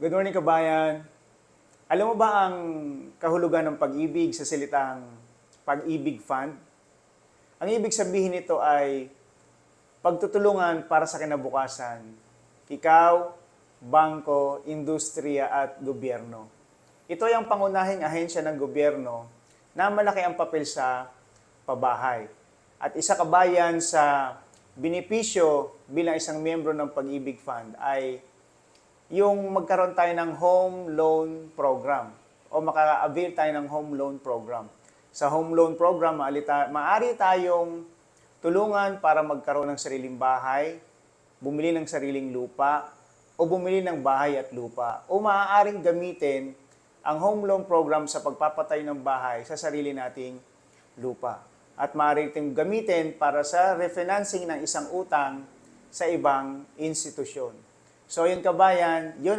Good morning, kabayan. Alam mo ba ang kahulugan ng pag-ibig sa silitang pag-ibig fund? Ang ibig sabihin nito ay pagtutulungan para sa kinabukasan. Ikaw, bangko, industriya at gobyerno. Ito ay ang pangunahing ahensya ng gobyerno na malaki ang papel sa pabahay. At isa kabayan sa benepisyo bilang isang miyembro ng Pag-ibig Fund ay yung magkaroon tayo ng home loan program o maka-avail tayo ng home loan program. Sa home loan program, maali ta- maaari tayong tulungan para magkaroon ng sariling bahay, bumili ng sariling lupa, o bumili ng bahay at lupa. O maaaring gamitin ang home loan program sa pagpapatay ng bahay sa sarili nating lupa. At maaari itong gamitin para sa refinancing ng isang utang sa ibang institusyon. So yun kabayan, yun ang